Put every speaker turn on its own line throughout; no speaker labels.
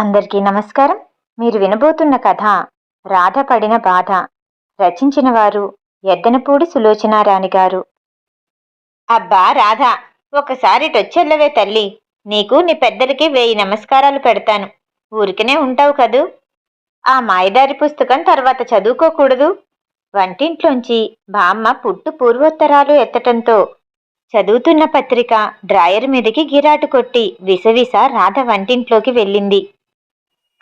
అందరికీ నమస్కారం. మీరు వినబోతున్న కథ రాధ పడిన బాధ రచించిన వారు ఎద్దనపూడి సులోచనారాణి గారు. అబ్బా రాధ ఒకసారి టొచ్చెల్లవే తల్లి. నీకు నీ పెద్దలకి వేయి నమస్కారాలు పెడతాను. ఊరికనే ఉంటావు కదూ? ఆ మాయదారి పుస్తకం తర్వాత చదువుకోకూడదు? వంటింట్లోంచి బామ్మ పుట్టు పూర్వోత్తరాలు ఎత్తటంతో చదువుతున్న పత్రిక డ్రాయర్ మీదకి గిరాటు కొట్టి విసవిస రాధ వంటింట్లోకి వెళ్ళింది.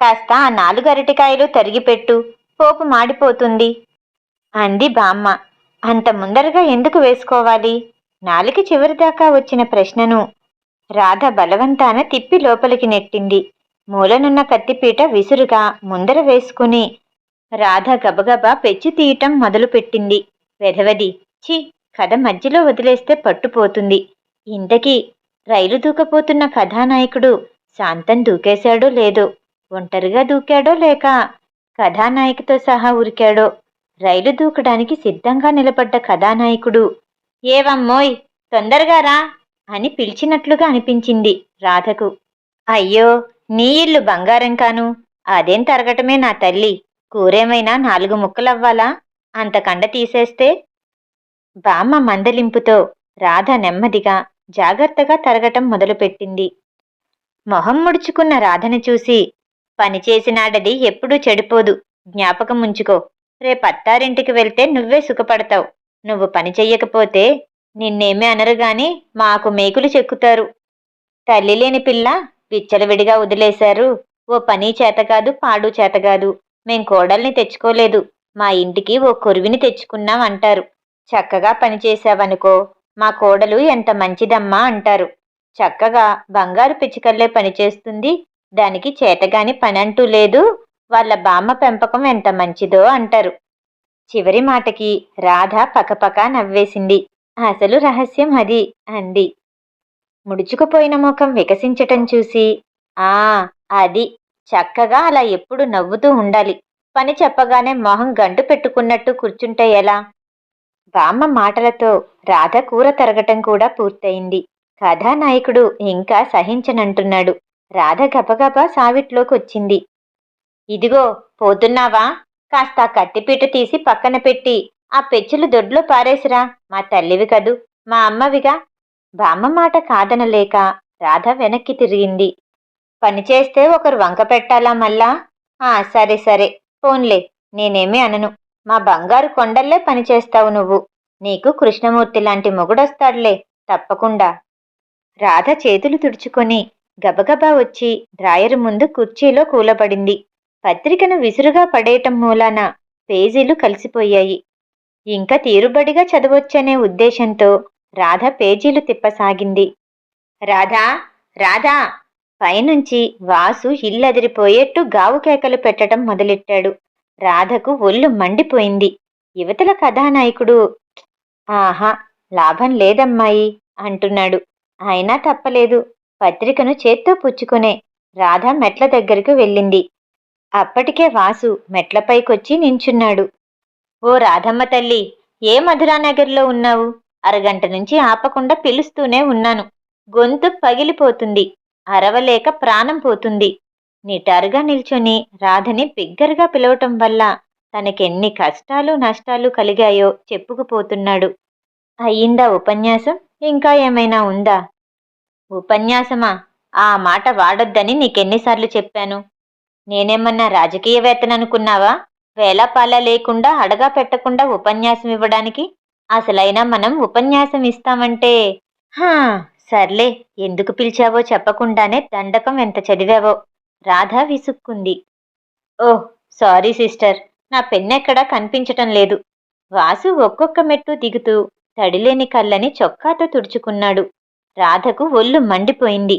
కాస్త ఆ నాలుగు అరటికాయలు తరిగిపెట్టు. పోపు మాడిపోతుంది. అంది బామ్మ. అంత ముందరగా ఎందుకు వేసుకోవాలి? నాలుగు చివరిదాకా వచ్చిన ప్రశ్నను రాధ బలవంతాన తిప్పి లోపలికి నెట్టింది. మూలనున్న కత్తిపీట విసురుగా ముందర వేసుకుని రాధ గబగబా పెచ్చు తీయటం మొదలుపెట్టింది. వెధవది ఛీ! కథ మధ్యలో వదిలేస్తే పట్టుపోతుంది. ఇంతకీ రైలు దూకపోతున్న కథానాయకుడు శాంతం దూకేశాడో లేదో? ఒంటరిగా దూకాడో లేక కథానాయికతో సహా ఉరికాడో? రైలు దూకడానికి సిద్ధంగా నిలబడ్డ కథానాయకుడు. ఏవమ్మోయ్ తొందరగా రా అని పిలిచినట్లుగా అనిపించింది రాధకు. అయ్యో నీ ఇల్లు బంగారం కాను. అదేం తరగటమే నా తల్లి. కూరేమైనా నాలుగు ముక్కలవ్వాలా? అంత కండ తీసేస్తే? బామ్మ మందలింపుతో రాధ నెమ్మదిగా జాగ్రత్తగా తరగటం మొదలుపెట్టింది. మొహం ముడుచుకున్న రాధని చూసి పనిచేసినాడది ఎప్పుడూ చెడిపోదు. జ్ఞాపకం ఉంచుకో. రేపత్తారింటికి వెళ్తే నువ్వే సుఖపడతావు. నువ్వు పని చెయ్యకపోతే నిన్నేమీ అనరుగాని మాకు మేకులు చెక్కుతారు. తల్లి లేని పిల్ల విచ్చలవిడిగా వదిలేశారు. ఓ పని చేతకాదు పాడు చేతకాదు మేం కోడల్ని తెచ్చుకోలేదు. మా ఇంటికి ఓ కొరివిని తెచ్చుకున్నాం అంటారు. చక్కగా పనిచేశావనుకో మా కోడలు ఎంత మంచిదమ్మా అంటారు. చక్కగా బంగారు పిచ్చికల్లే పనిచేస్తుంది దానికి చేతగాని పనంటూ లేదు. వాళ్ళ బామ్మ పెంపకం ఎంత మంచిదో అంటారు. చివరి మాటకి రాధ పకపక నవ్వేసింది. అసలు రహస్యం అది అంది. ముడుచుకుపోయిన ముఖం వికసించటం చూసి ఆ అది. చక్కగా అలా ఎప్పుడు నవ్వుతూ ఉండాలి. పని చెప్పగానే మొహం గంటు పెట్టుకున్నట్టు కూర్చుంటే ఎలా? బామ్మ మాటలతో రాధ కూర తరగటం కూడా పూర్తయింది. కథానాయకుడు ఇంకా సహించనంటున్నాడు. రాధ గబగబా సావిట్లోకి వచ్చింది ఇదిగో పోతున్నావా? కాస్త కత్తిపీట తీసి పక్కన పెట్టి ఆ పెచ్చులు దొడ్లో పారేసిరా మా తల్లివి కదూ మా అమ్మవిగా. బామ్మ మాట కాదనలేక రాధ వెనక్కి తిరిగింది. పని చేస్తే ఒకరు వంక పెట్టాలా మళ్ళా? ఆ సరే సరే పోన్లే నేనేమీ అనను. మా బంగారు కొండల్లే పని చేస్తావు నువ్వు. నీకు కృష్ణమూర్తి లాంటి మొగుడొస్తాడులే తప్పకుండా. రాధ చేతులు తుడుచుకొని గబగబా వచ్చి డ్రాయరు ముందు కుర్చీలో కూలబడింది. పత్రికను విసురుగా పడేయటం మూలాన పేజీలు కలిసిపోయాయి. ఇంకా తీరుబడిగా చదవచ్చనే ఉద్దేశంతో రాధ పేజీలు తిప్పసాగింది. రాధా రాధా! పైనుంచి వాసు ఇల్లదిరిపోయేట్టు గావు కేకలు పెట్టడం మొదలెట్టాడు. రాధకు ఒళ్ళు మండిపోయింది. యువతల కథానాయకుడు ఆహా! లాభం లేదమ్మాయి అంటున్నాడు. అయినా తప్పలేదు. పత్రికను చేత్తో పుచ్చుకునే రాధ మెట్ల దగ్గరకు వెళ్ళింది. అప్పటికే వాసు మెట్లపైకొచ్చి నించున్నాడు. ఓ రాధమ్మ తల్లి ఏ మధురానగర్లో ఉన్నావు? అరగంట నుంచి ఆపకుండా పిలుస్తూనే ఉన్నాను. గొంతు పగిలిపోతుంది. అరవలేక ప్రాణం పోతుంది. నిటారుగా నిల్చొని రాధని బిగ్గరగా పిలవటం వల్ల తనకెన్ని కష్టాలు నష్టాలు కలిగాయో చెప్పుకుపోతున్నాడు. అయ్యిందా ఉపన్యాసం? ఇంకా ఏమైనా ఉందా? ఉపన్యాసమా? ఆ మాట వాడొద్దని నీకెన్నిసార్లు చెప్పాను. నేనేమన్నా రాజకీయవేత్తననుకున్నావా? వేలాపాలా లేకుండా అడగా పెట్టకుండా ఉపన్యాసం ఇవ్వడానికి? అసలైనా మనం ఉపన్యాసం ఇస్తామంటే? హా సర్లే ఎందుకు పిలిచావో చెప్పకుండానే దండకం ఎంత చదివావో? రాధ విసుక్కుంది. ఓహ్ సారీ సిస్టర్ నా పెన్నెక్కడా కనిపించటం లేదు. వాసు ఒక్కొక్క మెట్టు దిగుతూ తడిలేని కళ్ళని చొక్కాతో తుడుచుకున్నాడు. రాధకు ఒళ్ళు మండిపోయింది.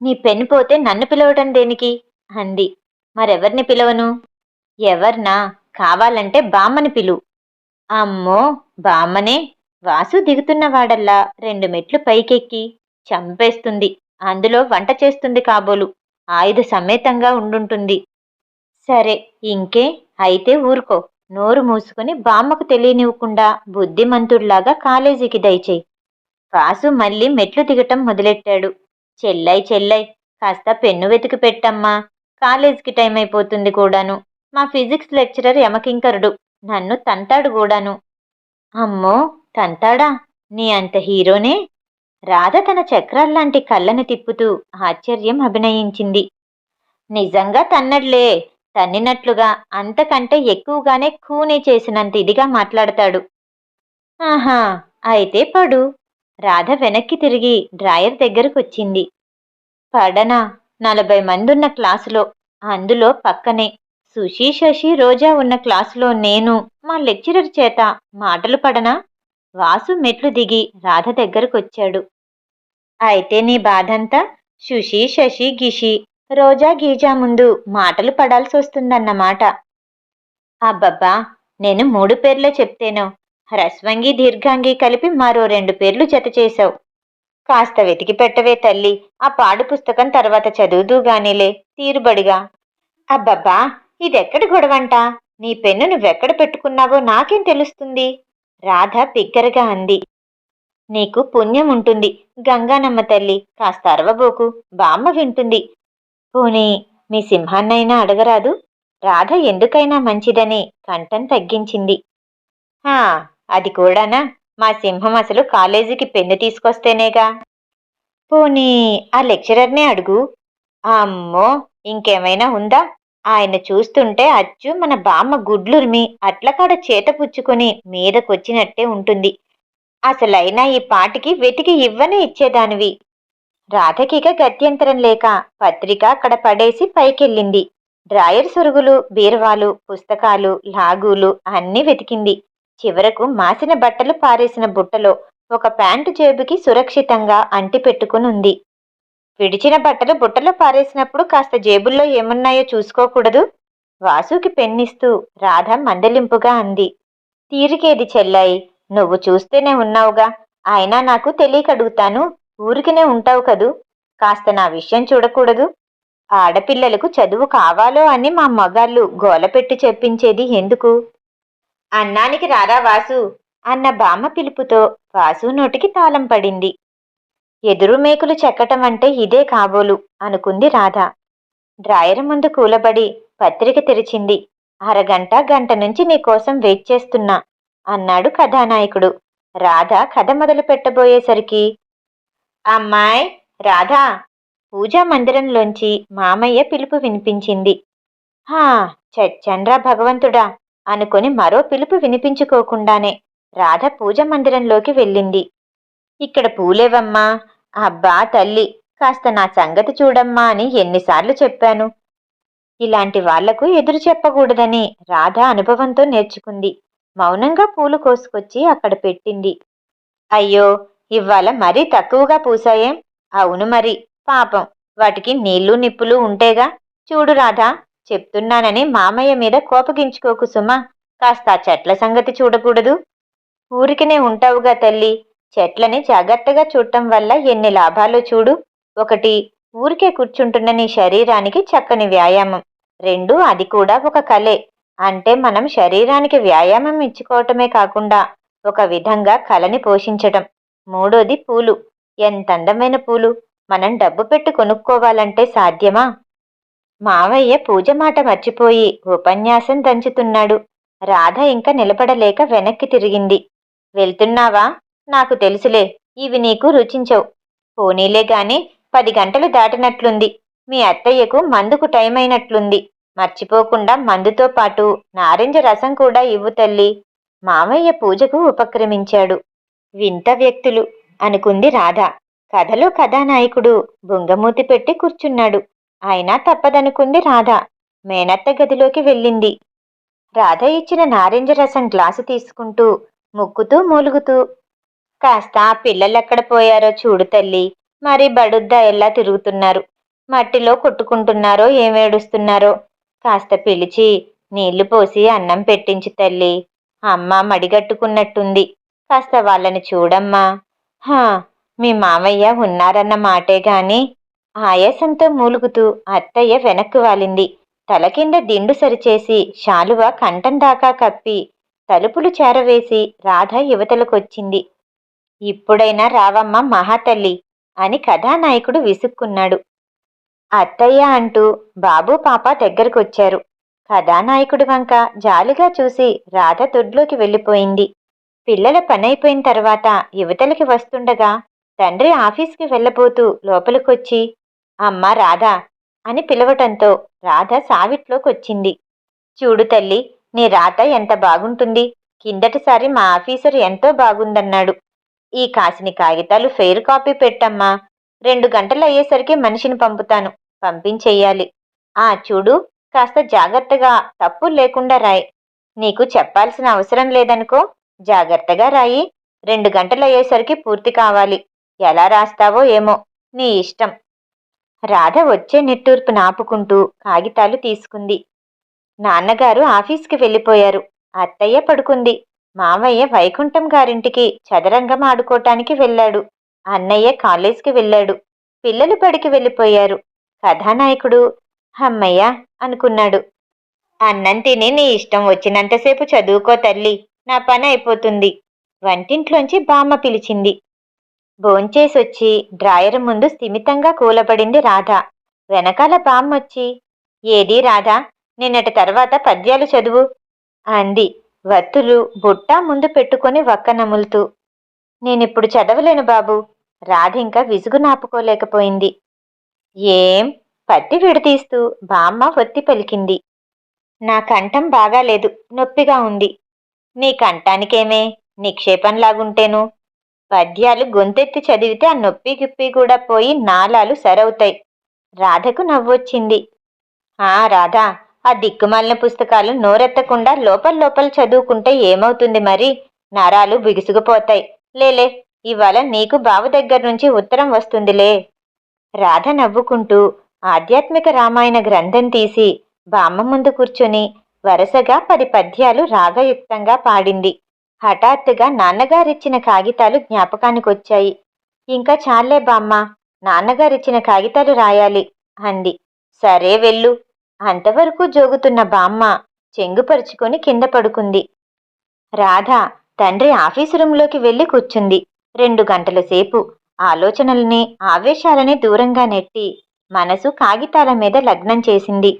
నీ పెన్ను పోతే నన్ను పిలవటం దేనికి? అంది. మరెవర్ని పిలవను? ఎవర్నా? కావాలంటే బామ్మని పిలు. అమ్మో బామ్మనే! వాసు దిగుతున్నవాడల్లా రెండు మెట్లు పైకెక్కి చంపేస్తుంది. అందులో వంట చేస్తుంది కాబోలు. ఆయుధ సమేతంగా ఉండుంటుంది. సరే ఇంకే? అయితే ఊరుకో. నోరు మూసుకుని బామ్మకు తెలియనివ్వకుండా బుద్ధిమంతుడిలాగా కాలేజీకి దయచేయి. వాసు మళ్ళీ మెట్లు దిగటం మొదలెట్టాడు. చెల్లై చెల్లై కాస్త పెన్ను వెతికి పెట్టమ్మా. కాలేజీకి టైం అయిపోతుంది కూడాను. మా ఫిజిక్స్ లెక్చరర్ యమకింకరుడు. నన్ను తంతాడు కూడాను. అమ్మో! తంతాడా? నీ అంత హీరోనే? రాధ తన చక్రాల్లాంటి కళ్ళను తిప్పుతూ ఆశ్చర్యం అభినయించింది. నిజంగా తన్నడ్లే. తన్నినట్లుగా అంతకంటే ఎక్కువగానే కూనే చేసినంత ఇదిగా మాట్లాడతాడు. ఆహా! అయితే పడు. రాధ వెనక్కి తిరిగి డ్రాయర్ దగ్గరకొచ్చింది. పడనా? నలభై మంది ఉన్న క్లాసులో. అందులో పక్కనే. సుశీ శశి రోజా ఉన్న క్లాసులో నేను మా లెక్చరర్ చేత మాటలు పడనా? వాసు మెట్లు దిగి రాధ దగ్గరకొచ్చాడు. అయితే నీ బాధంతా? శుషి శశి గిషి రోజా గీజా ముందు మాటలు పడాల్సి వస్తుందన్నమాట అబ్బబ్బా! నేను మూడు పేర్లే చెప్తేనో? హ్రస్వంగి దీర్ఘాంగి కలిపి మరో రెండు పేర్లు జత చేశావు. కాస్త వెతికి పెట్టవే తల్లి ఆ పాడు పుస్తకం తర్వాత చదువుదూ గానిలే తీరుబడిగా. అబ్బబ్బా ఇదెక్కడ గొడవంట? నీ పెన్ను నువ్వెక్కడ పెట్టుకున్నావో నాకేం తెలుస్తుంది? రాధ బిగ్గరగా అంది. నీకు పుణ్యం ఉంటుంది గంగానమ్మ తల్లి కాస్త అరవబోకు బామ్మ వింటుంది. పోనీ మీ సింహాన్నైనా అడగరాదు? రాధ ఎందుకైనా మంచిదని కంఠం తగ్గించింది. హా అది కూడానా? మా సింహం అసలు కాలేజీకి పెన్ను తీసుకొస్తేనేగా. పోనీ ఆ లెక్చరర్నే అడుగు. అమ్మో ఇంకేమైనా ఉందా? ఆయన చూస్తుంటే అచ్చు మన బామ్మ గుడ్లురిమి అట్లకాడ చేత పుచ్చుకొని మీదకొచ్చినట్టే ఉంటుంది. అసలైనా ఈ పాటికి వెతికి ఇవ్వనే ఇచ్చేదానివి. రాధకిక గత్యంతరం లేక పత్రిక అక్కడ పడేసి పైకెళ్ళింది. డ్రాయర్ సొరుగులు బీరవాలు పుస్తకాలు లాగులు అన్నీ వెతికింది. చివరకు మాసిన బట్టలు పారేసిన బుట్టలో ఒక ప్యాంటు జేబుకి సురక్షితంగా అంటి పెట్టుకునుంది విడిచిన బట్టలు బుట్టలో పారేసినప్పుడు కాస్త జేబుల్లో ఏమున్నాయో చూసుకోకూడదు? వాసుకి పెన్నిస్తూ రాధ మందలింపుగా అంది. తీరికేది చెల్లాయి? నువ్వు చూస్తేనే ఉన్నావుగా. అయినా నాకు తెలియక అడుగుతాను ఊరికినే ఉంటావు కదూ? కాస్త నా విషయం చూడకూడదు. ఆడపిల్లలకు చదువు కావాలో అని మా మగాళ్ళు గోలపెట్టి చెప్పించేది ఎందుకు? అన్నానికి రారా వాసు అన్న బామ్మ పిలుపుతో వాసు నోటికి తాళం పడింది. ఎదురు మేకులు చెక్కటం అంటే ఇదే కాబోలు అనుకుంది రాధ. డ్రాయర్ ముందు కూలబడి పత్రిక తెరిచింది. అరగంట గంట నుంచి నీకోసం వెయిట్ చేస్తున్నా అన్నాడు కథానాయకుడు. రాధ కథ మొదలు పెట్టబోయేసరికి అమ్మాయ్ రాధా! పూజా మందిరంలోంచి మామయ్య పిలుపు వినిపించింది. హా చచ్చండ్రా భగవంతుడా! అనుకొని మరో పిలుపు వినిపించుకోకుండానే రాధ పూజ మందిరంలోకి వెళ్ళింది. ఇక్కడ పూలేవమ్మా? అబ్బా తల్లి కాస్త నా సంగతి చూడమ్మా అని ఎన్నిసార్లు చెప్పాను. ఇలాంటి వాళ్ళకు ఎదురు చెప్పకూడదని రాధ అనుభవంతో నేర్చుకుంది. మౌనంగా పూలు కోసుకొచ్చి అక్కడ పెట్టింది. అయ్యో ఇవాళ మరీ తక్కువగా పూసాయేం? అవును మరి పాపం వాటికి నీళ్ళు నిప్పులు ఉంటేగా? చూడు రాధా చెప్తున్నానని మామయ్య మీద కోపగించుకోకు సుమా. కాస్త చెట్ల సంగతి చూడకూడదు. ఊరికినే ఉంటావుగా తల్లి. చెట్లని జాగ్రత్తగా చూడటం వల్ల ఎన్ని లాభాలు చూడు. ఒకటి ఊరికే కూర్చుంటున్న నీ శరీరానికి చక్కని వ్యాయామం. రెండు అది కూడా ఒక కలే. అంటే మనం శరీరానికి వ్యాయామం ఇచ్చుకోవటమే కాకుండా ఒక విధంగా కళని పోషించటం. మూడోది పూలు. ఎంత అందమైన పూలు. మనం డబ్బు పెట్టి కొనుక్కోవాలంటే సాధ్యమా? మావయ్య పూజ మాట మర్చిపోయి ఉపన్యాసం దంచుతున్నాడు. రాధ ఇంకా నిలబడలేక వెనక్కి తిరిగింది. వెళ్తున్నావా? నాకు తెలుసులే ఇవి నీకు రుచించవు. పోనీలే గాని పది గంటలు దాటినట్లుంది. మీ అత్తయ్యకు మందుకు టైం అయినట్లుంది మర్చిపోకుండా మందుతో పాటు నారింజ రసం కూడా ఇవ్వు తల్లి. మామయ్య పూజకు ఉపక్రమించాడు. వింత వ్యక్తులు అనుకుంది రాధ. కథలో కథానాయకుడు బుంగమూతి పెట్టి కూర్చున్నాడు. అయినా తప్పదనుకుంది రాధ. మేనత్త గదిలోకి వెళ్ళింది. రాధ ఇచ్చిన నారింజ రసం గ్లాసు తీసుకుంటూ ముక్కుతూ మూలుగుతూ కాస్త ఆ పిల్లలెక్కడ పోయారో చూడు తల్లి. మరి బడుద్దా ఎలా తిరుగుతున్నారు? మట్టిలో కొట్టుకుంటున్నారో ఏమేడుస్తున్నారో కాస్త పిలిచి నీళ్ళు పోసి అన్నం పెట్టించు తల్లి. అమ్మ మడిగట్టుకున్నట్టుంది. కాస్త వాళ్ళని చూడమ్మా. హా మీ మామయ్య ఉన్నారన్న మాటే గాని ఆయాసంతో మూలుగుతూ అత్తయ్య వెనక్కు వాలింది. తల కింద దిండు సరిచేసి శాలువ కంఠం దాకా కప్పి తలుపులు చేరవేసి రాధ యువతలకొచ్చింది. ఇప్పుడైనా రావమ్మ మహాతల్లి అని కథానాయకుడు విసుక్కున్నాడు. అత్తయ్య అంటూ బాబు పాప దగ్గరకొచ్చారు. కథానాయకుడి వంక జాలిగా చూసి రాధ దొడ్లోకి వెళ్ళిపోయింది. పిల్లల పనైపోయిన తర్వాత యువతలకి వస్తుండగా తండ్రి ఆఫీస్కి వెళ్ళబోతూ లోపలికొచ్చి అమ్మా రాధా అని పిలవటంతో రాధ సావిట్లోకొచ్చింది. చూడు తల్లి నీ రాత ఎంత బాగుంటుంది. కిందటిసారి మా ఆఫీసర్ ఎంతో బాగుందన్నాడు. ఈ కాసిని కాగితాలు ఫెయిర్ కాపీ పెట్టమ్మా. రెండు గంటలు అయ్యేసరికి మనిషిని పంపుతాను. పంపించేయాలి. ఆ చూడు కాస్త జాగ్రత్తగా తప్పు లేకుండా రాయి. నీకు చెప్పాల్సిన అవసరం లేదనుకో జాగ్రత్తగా రాయి. రెండు గంటలు అయ్యేసరికి పూర్తి కావాలి. ఎలా రాస్తావో ఏమో నీ ఇష్టం. రాధ వచ్చే నిట్టూర్పు నాపుకుంటూ కాగితాలు తీసుకుంది. నాన్నగారు ఆఫీస్కి వెళ్ళిపోయారు. అత్తయ్య పడుకుంది. మావయ్య వైకుంఠం గారింటికి చదరంగం ఆడుకోటానికి వెళ్ళాడు. అన్నయ్య కాలేజ్కి వెళ్ళాడు. పిల్లలు బడికి వెళ్ళిపోయారు. కథానాయకుడు అమ్మయ్య అనుకున్నాడు. అన్నం తిని నీ ఇష్టం వచ్చినంతసేపు చదువుకో తల్లి. నా పని అయిపోతుంది. వంటింట్లోంచి బామ్మ పిలిచింది. భోంచేసొచ్చి డ్రాయర్ ముందు స్థిమితంగా కూలబడింది రాధ. వెనకాల బామ్మొచ్చి ఏది రాధా? నిన్నటి తర్వాత పద్యాలు చదువు అంది వత్తులు బుట్ట ముందు పెట్టుకొని వక్క నములుతూ నేనిప్పుడు చదవలేను బాబు. ఇంకా విసుగు నాపుకోలేకపోయింది. ఏం? పత్తి విడతీస్తూ బామ్మ ఒత్తి పలికింది. నా కంఠం బాగాలేదు నొప్పిగా ఉంది. నీ కంఠానికేమే? నిక్షేపంలాగుంటేను? పద్యాలు గొంతెత్తి చదివితే ఆ నొప్పి గిప్పి కూడా పోయి నాలాలు సరవుతాయి. రాధకు నవ్వొచ్చింది. ఆ రాధా ఆ దిక్కుమాలిన పుస్తకాలు నోరెత్తకుండా లోపల లోపల చదువుకుంటే ఏమవుతుంది మరి? నరాలు బిగుసుకుపోతాయి. లేలే ఇవాళ నీకు బావ దగ్గర నుంచి ఉత్తరం వస్తుందిలే. రాధ నవ్వుకుంటూ ఆధ్యాత్మిక రామాయణ గ్రంథం తీసి బామ్మ ముందు కూర్చొని వరుసగా పది పద్యాలు రాగయుక్తంగా పాడింది. హఠాత్తుగా నాన్నగారిచ్చిన కాగితాలు జ్ఞాపకానికొచ్చాయి. ఇంకా చాలే బామ్మ నాన్నగారిచ్చిన కాగితాలు రాయాలి అంది. సరే వెళ్ళు. అంతవరకు జోగుతున్న బామ్మ చెంగుపరుచుకొని కింద పడుకుంది. రాధ తండ్రి ఆఫీసు రూంలోకి వెళ్ళి కూర్చుంది. రెండు గంటల సేపు ఆలోచనల్ని ఆవేశాలని దూరంగా నెట్టి మనసు కాగితాల మీద లగ్నం చేసింది.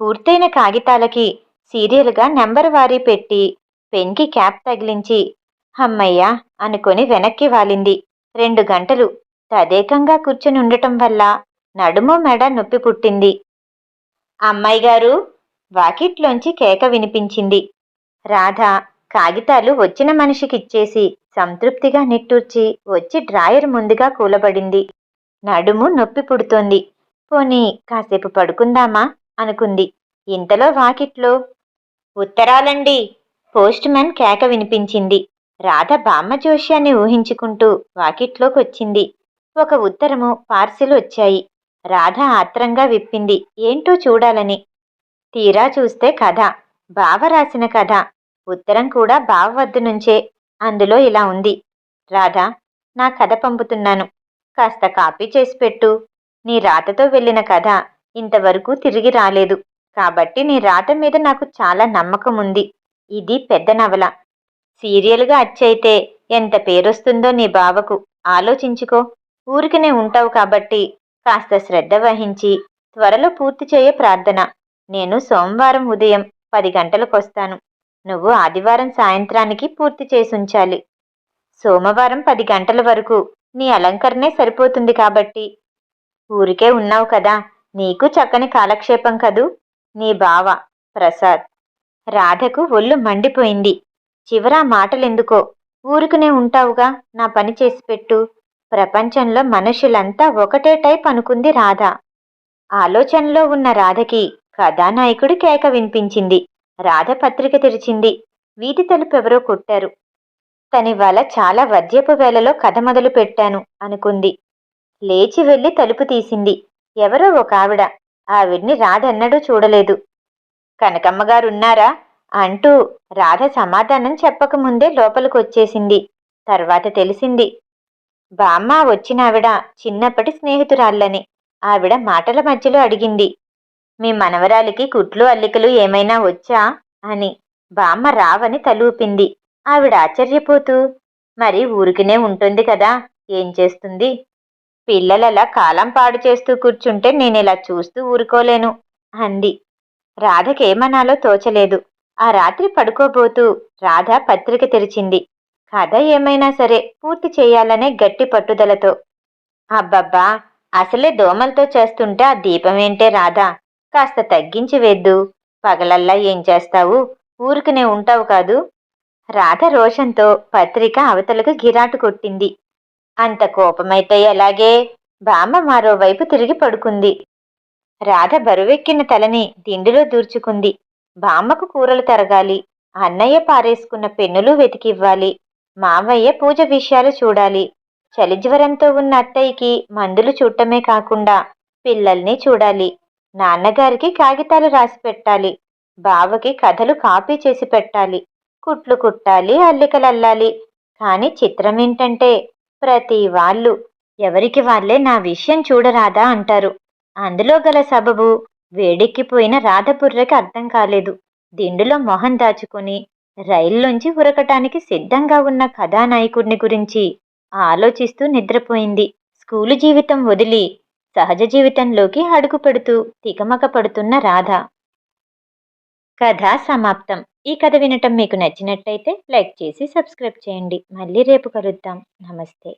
పూర్తయిన కాగితాలకి సీరియల్గా నెంబర్ వారీ పెట్టి పెన్కి క్యాప్ తగిలించి హమ్మయ్యా అనుకొని వెనక్కి వాలింది. రెండు గంటలు తదేకంగా కూర్చుని ఉండటం వల్ల నడుము మెడ నొప్పి పుట్టింది. అమ్మాయి గారు! వాకిట్లోంచి కేక వినిపించింది. రాధ కాగితాలు వచ్చిన మనిషికిచ్చేసి సంతృప్తిగా నిట్టూర్చి వచ్చి డ్రాయర్ ముందుగా కూలబడింది. నడుము నొప్పి పుడుతోంది. పోనీ కాసేపు పడుకుందామా? అనుకుంది. ఇంతలో వాకిట్లో. ఉత్తరాలండి! పోస్ట్ మ్యాన్ కేక వినిపించింది. రాధ బామ్మ జోష్యాన్ని ఊహించుకుంటూ వాకిట్లోకొచ్చింది. ఒక ఉత్తరము పార్సిల్ వచ్చాయి. రాధ ఆత్రంగా విప్పింది. ఏంటో చూడాలని. తీరా చూస్తే కథ. బావ రాసిన కథ. ఉత్తరం కూడా బావ వద్ద నుంచే. అందులో ఇలా ఉంది. రాధ నా కథ పంపుతున్నాను. కాస్త కాపీ చేసి పెట్టు. నీ రాతతో వెళ్ళిన కథ. ఇంతవరకు తిరిగి రాలేదు. కాబట్టి నీ రాత మీద నాకు చాలా నమ్మకం ఉంది ఇది పెద్ద నవల. సీరియల్గా అచ్చయితే ఎంత పేరొస్తుందో నీ బావకు. ఆలోచించుకో. ఊరికినే ఉంటావు కాబట్టి కాస్త శ్రద్ధ వహించి త్వరలో పూర్తి చేయ ప్రార్థన. నేను సోమవారం ఉదయం పది గంటలకొస్తాను. నువ్వు ఆదివారం సాయంత్రానికి పూర్తి చేసుంచాలి. సోమవారం పది గంటల వరకు నీ అలంకరణే సరిపోతుంది కాబట్టి. ఊరికే ఉన్నావు కదా. నీకు చక్కని కాలక్షేపం కదూ. నీ బావ ప్రసాద్. రాధకు ఒళ్ళు మండిపోయింది. చివరా మాటలెందుకో? ఊరుకునే ఉంటావుగా? నా పని చేసి పెట్టు. ప్రపంచంలో మనుషులంతా ఒకటే టైప్ అనుకుంది రాధ. ఆలోచనలో ఉన్న రాధకి కథానాయకుడి కేక వినిపించింది. రాధ పత్రిక తెరిచింది. వీధి తలుపు ఎవరో కొట్టారు తనివాళ చాలా వద్యపు వేళలో కథ మొదలు పెట్టాను అనుకుంది. లేచి వెళ్ళి తలుపు తీసింది. ఎవరో ఒక ఆవిడ. ఆవిడ్ని రాధన్నడూ చూడలేదు. కనకమ్మగారున్నారా అంటూ రాధ సమాధానం చెప్పకముందే లోపలికొచ్చేసింది. తర్వాత తెలిసింది బామ్మ వచ్చినావిడ చిన్నప్పటి స్నేహితురాళ్ళని ఆవిడ మాటల మధ్యలో అడిగింది. మీ మనవరాలికి కుట్లు అల్లికలు ఏమైనా వచ్చా? అని బామ్మ రావని తలూపింది. ఆవిడ ఆశ్చర్యపోతూ మరి ఊరికినే ఉంటుంది కదా ఏం చేస్తుంది? పిల్లలలా కాలం పాడు చేస్తూ కూర్చుంటే నేను ఇలా చూస్తూ ఊరుకోలేను అంది. రాధకేమనాలో తోచలేదు. ఆ రాత్రి పడుకోబోతూ రాధ పత్రిక తెరిచింది. కథ ఏమైనా సరే పూర్తి చేయాలనే గట్టి పట్టుదలతో. అబ్బబ్బా అసలే దోమలతో చేస్తుంటే ఆ దీపం రాధా? కాస్త తగ్గించి వేద్దు. పగలల్లా ఏం చేస్తావు? ఊరికనే ఉంటావు కాదు? రాధ రోషంతో పత్రిక అవతలకు గిరాటు కొట్టింది. అంత కోపమైతే ఎలాగే? బామ్మ మరోవైపు తిరిగి పడుకుంది. రాధ బరువెక్కిన తలని దిండులో దూర్చుకుంది. బామ్మకు కూరలు తరగాలి. అన్నయ్య పారేసుకున్న పెన్నులు వెతికివ్వాలి. మావయ్య పూజ విషయాలు చూడాలి. చలిజ్వరంతో ఉన్న అత్తయ్యకి మందులు చూడటమే కాకుండా పిల్లల్ని చూడాలి. నాన్నగారికి కాగితాలు రాసి పెట్టాలి. బావకి కథలు కాపీ చేసి పెట్టాలి. కుట్లు కుట్టాలి అల్లికలు అల్లాలి. కానీ చిత్రం ఏంటంటే ప్రతి వాళ్ళు ఎవరికి వాళ్ళే నా విషయం చూడరాదా అంటారు. అందులో గల సబబు వేడెక్కిపోయిన రాధపుర్రకి అర్థం కాలేదు. దిండులో మొహం దాచుకుని రైల్లోంచి ఉరకటానికి సిద్ధంగా ఉన్న కథానాయకుడిని గురించి ఆలోచిస్తూ నిద్రపోయింది. స్కూలు జీవితం వదిలి సహజ జీవితంలోకి అడుగు పెడుతూ తికమక పడుతున్న రాధ. కథ సమాప్తం. ఈ కథ వినటం మీకు నచ్చినట్టయితే లైక్ చేసి సబ్స్క్రైబ్ చేయండి. మళ్ళీ రేపు కలుద్దాం. నమస్తే.